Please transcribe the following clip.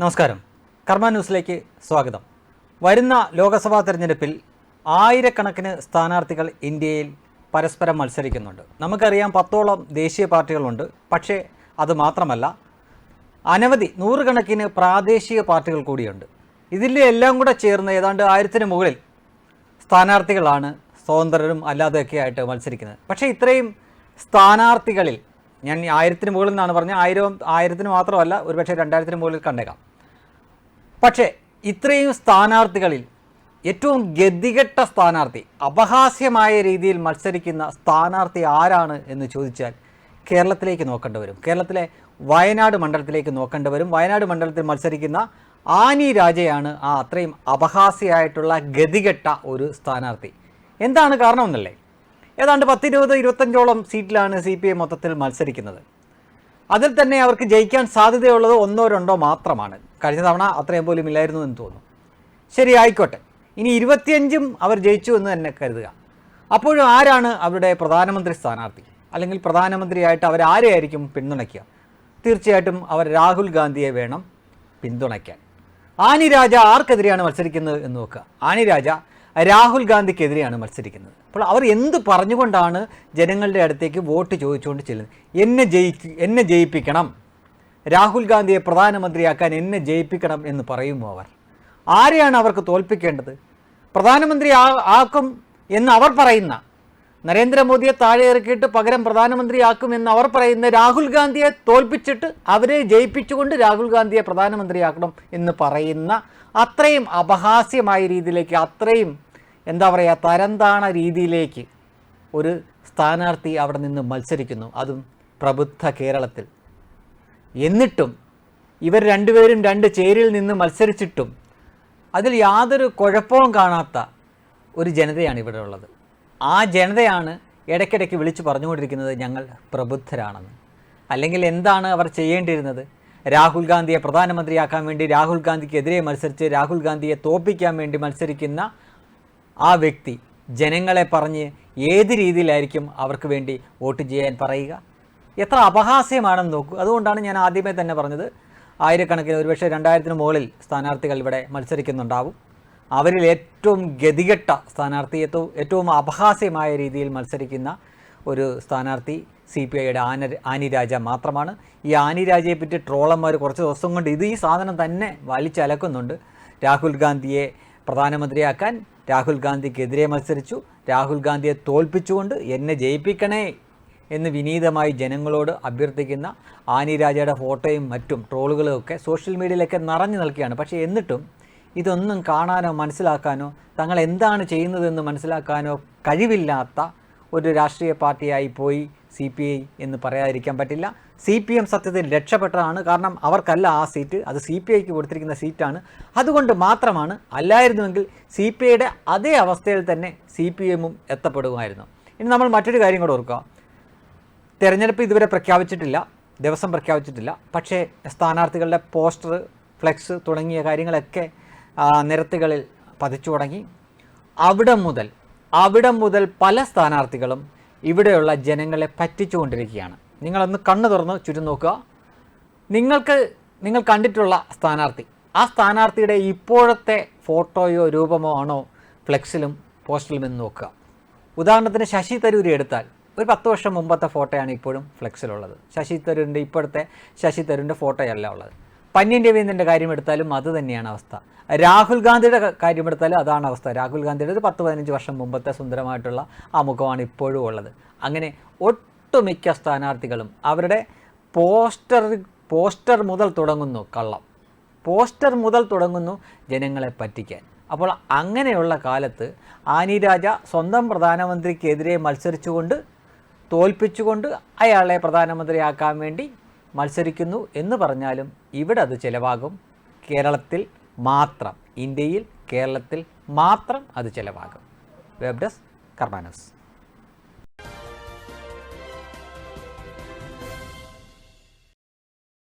നമസ്കാരം. കർമ്മ ന്യൂസിലേക്ക് സ്വാഗതം. വരുന്ന ലോകസഭാ തെരഞ്ഞെടുപ്പിൽ ആയിരക്കണക്കിന് സ്ഥാനാർത്ഥികൾ ഇന്ത്യയിൽ പരസ്പരം മത്സരിക്കുന്നുണ്ട്. നമുക്കറിയാം പത്തോളം ദേശീയ പാർട്ടികളുണ്ട്. പക്ഷേ അത് മാത്രമല്ല അനവധി നൂറുകണക്കിന് പ്രാദേശിക പാർട്ടികൾ കൂടിയുണ്ട്. ഇതിന്റെ എല്ലാം കൂടെ ചേർന്ന് ഏതാണ്ട് ആയിരത്തിന് മുകളിൽ സ്ഥാനാർത്ഥികളാണ് സ്വതന്ത്രരും അല്ലാതെയൊക്കെ ആയിട്ട് മത്സരിക്കുന്നത്. പക്ഷേ ഇത്രയും സ്ഥാനാർത്ഥികളിൽ ഞാൻ ഈ ആയിരത്തിന് മുകളിൽ നിന്നാണ് പറഞ്ഞത്. ആയിരം ആയിരത്തിന് മാത്രമല്ല ഒരുപക്ഷെ രണ്ടായിരത്തിന് മുകളിൽ കണ്ടേക്കാം. പക്ഷേ ഇത്രയും സ്ഥാനാർത്ഥികളിൽ ഏറ്റവും ഗതികെട്ട സ്ഥാനാർത്ഥി അപഹാസ്യമായ രീതിയിൽ മത്സരിക്കുന്ന സ്ഥാനാർത്ഥി ആരാണ് എന്ന് ചോദിച്ചാൽ കേരളത്തിലേക്ക് നോക്കേണ്ടി വരും കേരളത്തിലെ വയനാട് മണ്ഡലത്തിലേക്ക് നോക്കേണ്ടി വരും വയനാട് മണ്ഡലത്തിൽ മത്സരിക്കുന്ന ആനി രാജയാണ് ആ അത്രയും അപഹാസ്യമായിട്ടുള്ള ഗതികെട്ട ഒരു സ്ഥാനാർത്ഥി. എന്താണ് കാരണമെന്നല്ലേ? ഏതാണ്ട് പത്തിരുപത് ഇരുപത്തഞ്ചോളം സീറ്റിലാണ് സി പി ഐ മൊത്തത്തിൽ മത്സരിക്കുന്നത്. അതിൽ തന്നെ അവർക്ക് ജയിക്കാൻ സാധ്യതയുള്ളത് ഒന്നോ രണ്ടോ മാത്രമാണ്. കഴിഞ്ഞ തവണ അത്രയും പോലും ഇല്ലായിരുന്നു എന്ന് തോന്നുന്നു. ശരി ആയിക്കോട്ടെ. ഇനി ഇരുപത്തിയഞ്ചും അവർ ജയിച്ചു എന്ന് തന്നെ കരുതുക. അപ്പോഴും ആരാണ് അവരുടെ പ്രധാനമന്ത്രി സ്ഥാനാർത്ഥി? അല്ലെങ്കിൽ പ്രധാനമന്ത്രിയായിട്ട് അവർ ആരെയായിരിക്കും പിന്തുണയ്ക്കുക? തീർച്ചയായിട്ടും അവർ രാഹുൽ ഗാന്ധിയെ വേണം പിന്തുണയ്ക്കാൻ. ആനിരാജ ആർക്കെതിരെയാണ് മത്സരിക്കുന്നത് എന്ന് നോക്കുക. ആനി രാജ രാഹുൽ ഗാന്ധിക്കെതിരെയാണ് മത്സരിക്കുന്നത്. അപ്പോൾ അവർ എന്ത് പറഞ്ഞുകൊണ്ടാണ് ജനങ്ങളുടെ അടുത്തേക്ക് വോട്ട് ചോദിച്ചുകൊണ്ട് ചെല്ലുന്നത്? എന്നെ ജയിക്ക് എന്നെ ജയിപ്പിക്കണം. രാഹുൽ ഗാന്ധിയെ പ്രധാനമന്ത്രിയാക്കാൻ എന്നെ ജയിപ്പിക്കണം എന്ന് പറയുമോ അവർ? ആരെയാണ് അവർക്ക് തോൽപ്പിക്കേണ്ടത്? പ്രധാനമന്ത്രി ആ- ആക്കും എന്ന് അവർ പറയുന്ന നരേന്ദ്രമോദിയെ താഴെ ഇറക്കിയിട്ട് പകരം പ്രധാനമന്ത്രിയാക്കുമെന്ന് അവർ പറയുന്ന രാഹുൽ ഗാന്ധിയെ തോൽപ്പിച്ചിട്ട് അവരെ ജയിപ്പിച്ചുകൊണ്ട് രാഹുൽ ഗാന്ധിയെ പ്രധാനമന്ത്രിയാക്കണം എന്ന് പറയുന്ന അത്രയും അപഹാസ്യമായ രീതിയിലേക്ക് അത്രയും എന്താ പറയുക തരംതാണ രീതിയിലേക്ക് ഒരു സ്ഥാനാർത്ഥി അവിടെ നിന്ന് മത്സരിക്കുന്നു. അതും പ്രബുദ്ധ കേരളത്തിൽ. എന്നിട്ടും ഇവർ രണ്ടുപേരും രണ്ട് ചേരിയിൽ നിന്ന് മത്സരിച്ചിട്ടും അതിൽ യാതൊരു കുഴപ്പവും കാണാത്ത ഒരു ജനതയാണ് ഇവിടെ ഉള്ളത്. ആ ജനതയാണ് ഇടയ്ക്കിടയ്ക്ക് വിളിച്ചു പറഞ്ഞുകൊണ്ടിരിക്കുന്നത് ഞങ്ങൾ പ്രബുദ്ധരാണെന്ന്. അല്ലെങ്കിൽ എന്താണ് അവർ ചെയ്യേണ്ടിയിരുന്നത്? രാഹുൽ ഗാന്ധിയെ പ്രധാനമന്ത്രിയാക്കാൻ വേണ്ടി രാഹുൽ ഗാന്ധിക്കെതിരെ മത്സരിച്ച് രാഹുൽ ഗാന്ധിയെ തോൽപ്പിക്കാൻ വേണ്ടി മത്സരിക്കുന്ന ആ വ്യക്തി ജനങ്ങളെ പറഞ്ഞ് ഏത് രീതിയിലായിരിക്കും അവർക്ക് വേണ്ടി വോട്ട് ചെയ്യാൻ പറയുക? എത്ര അപഹാസ്യമാണെന്ന് നോക്കൂ. അതുകൊണ്ടാണ് ഞാൻ ആദ്യമേ തന്നെ പറഞ്ഞത് ആയിരക്കണക്കിന് ഒരുപക്ഷെ രണ്ടായിരത്തിന് മുകളിൽ സ്ഥാനാർത്ഥികൾ ഇവിടെ മത്സരിക്കുന്നുണ്ടാവും. അവരിൽ ഏറ്റവും ഗതികെട്ട സ്ഥാനാർത്ഥി ഏറ്റവും അപഹാസ്യമായ രീതിയിൽ മത്സരിക്കുന്ന ഒരു സ്ഥാനാർത്ഥി സി പി ഐയുടെ ആന ആനിരാജ മാത്രമാണ്. ഈ ആനിരാജയെ പറ്റി ട്രോളന്മാർ കുറച്ച് ദിവസം കൊണ്ട് ഇത് ഈ സാധനം തന്നെ വലിച്ചലക്കുന്നുണ്ട്. രാഹുൽ ഗാന്ധിയെ പ്രധാനമന്ത്രിയാക്കാൻ രാഹുൽ ഗാന്ധിക്കെതിരെ മത്സരിച്ചു. രാഹുൽ ഗാന്ധിയെ തോൽപ്പിച്ചുകൊണ്ട് എന്നെ ജയിപ്പിക്കണേ എന്ന് വിനീതമായി ജനങ്ങളോട് അഭ്യർത്ഥിക്കുന്ന ആനിരാജയുടെ ഫോട്ടോയും മറ്റും ട്രോളുകളും ഒക്കെ സോഷ്യൽ മീഡിയയിലൊക്കെ നിറഞ്ഞു നിൽക്കുകയാണ്. പക്ഷേ എന്നിട്ടും ഇതൊന്നും കാണാനോ മനസ്സിലാക്കാനോ തങ്ങൾ എന്താണ് ചെയ്യുന്നതെന്ന് മനസ്സിലാക്കാനോ കഴിവില്ലാത്ത ഒരു രാഷ്ട്രീയ പാർട്ടിയായി പോയി സി പി ഐ എന്ന് പറയാതിരിക്കാൻ പറ്റില്ല. സി പി എം സത്യത്തിൽ രക്ഷപ്പെട്ടതാണ്. കാരണം അവർക്കല്ല ആ സീറ്റ്. അത് സി പി ഐക്ക് കൊടുത്തിരിക്കുന്ന സീറ്റാണ്. അതുകൊണ്ട് മാത്രമാണ് അല്ലായിരുന്നുവെങ്കിൽ സി പി ഐയുടെ അതേ അവസ്ഥയിൽ തന്നെ സി പി എമ്മും എത്തപ്പെടുമായിരുന്നു. ഇനി നമ്മൾ മറ്റൊരു കാര്യം കൂടെ ഓർക്കുക. തെരഞ്ഞെടുപ്പ് ഇതുവരെ പ്രഖ്യാപിച്ചിട്ടില്ല. ദിവസം പ്രഖ്യാപിച്ചിട്ടില്ല. പക്ഷേ സ്ഥാനാർത്ഥികളുടെ പോസ്റ്റർ ഫ്ലെക്സ് തുടങ്ങിയ കാര്യങ്ങളൊക്കെ നിരത്തുകളിൽ പതിച്ചു തുടങ്ങി. അവിടെ മുതൽ അവിടെ മുതൽ പല സ്ഥാനാർത്ഥികളും ഇവിടെയുള്ള ജനങ്ങളെ പറ്റിച്ചുകൊണ്ടിരിക്കുകയാണ്. നിങ്ങളൊന്ന് കണ്ണു തുറന്ന് ചുറ്റും നോക്കുക. നിങ്ങൾക്ക് നിങ്ങൾ കണ്ടിട്ടുള്ള സ്ഥാനാർത്ഥി ആ സ്ഥാനാർത്ഥിയുടെ ഇപ്പോഴത്തെ ഫോട്ടോയോ രൂപമോ ആണോ ഫ്ലെക്സിലും പോസ്റ്ററിലും എന്ന് നോക്കുക. ഉദാഹരണത്തിന് ശശി തരൂരി എടുത്താൽ ഒരു പത്ത് വർഷം മുമ്പത്തെ ഫോട്ടോയാണ് ഇപ്പോഴും ഫ്ലെക്സിലുള്ളത്. ശശി തരൂരിന്റെ ഇപ്പോഴത്തെ ശശി തരൂരിന്റെ ഫോട്ടോയല്ല ഉള്ളത്. പന്യൻ രവീന്ദ്രന്റെ കാര്യം എടുത്താലും അത് തന്നെയാണ് അവസ്ഥ. രാഹുൽ ഗാന്ധിയുടെ കാര്യമെടുത്താലും അതാണ് അവസ്ഥ. രാഹുൽ ഗാന്ധിയുടെ ഒരു പത്ത് പതിനഞ്ച് വർഷം മുമ്പത്തെ സുന്ദരമായിട്ടുള്ള ആ മുഖമാണ് ഇപ്പോഴും ഉള്ളത്. അങ്ങനെ ഒട്ടുമിക്ക സ്ഥാനാർത്ഥികളും അവരുടെ പോസ്റ്റർ പോസ്റ്റർ മുതൽ തുടങ്ങുന്നു കള്ളം. പോസ്റ്റർ മുതൽ തുടങ്ങുന്നു ജനങ്ങളെ പറ്റിക്കാൻ. അപ്പോൾ അങ്ങനെയുള്ള കാലത്ത് ആനി രാജ സ്വന്തം പ്രധാനമന്ത്രിക്കെതിരെ മത്സരിച്ചുകൊണ്ട് തോൽപ്പിച്ചുകൊണ്ട് അയാളെ പ്രധാനമന്ത്രിയാക്കാൻ വേണ്ടി മത്സരിക്കുന്നു എന്ന് പറഞ്ഞാലും ഇവിടെ അത് ചിലവാകും. കേരളത്തിൽ മാത്രം ഇന്ത്യയിൽ കേരളത്തിൽ മാത്രം അത് ചിലവാകും. Web desk കർമാനസ്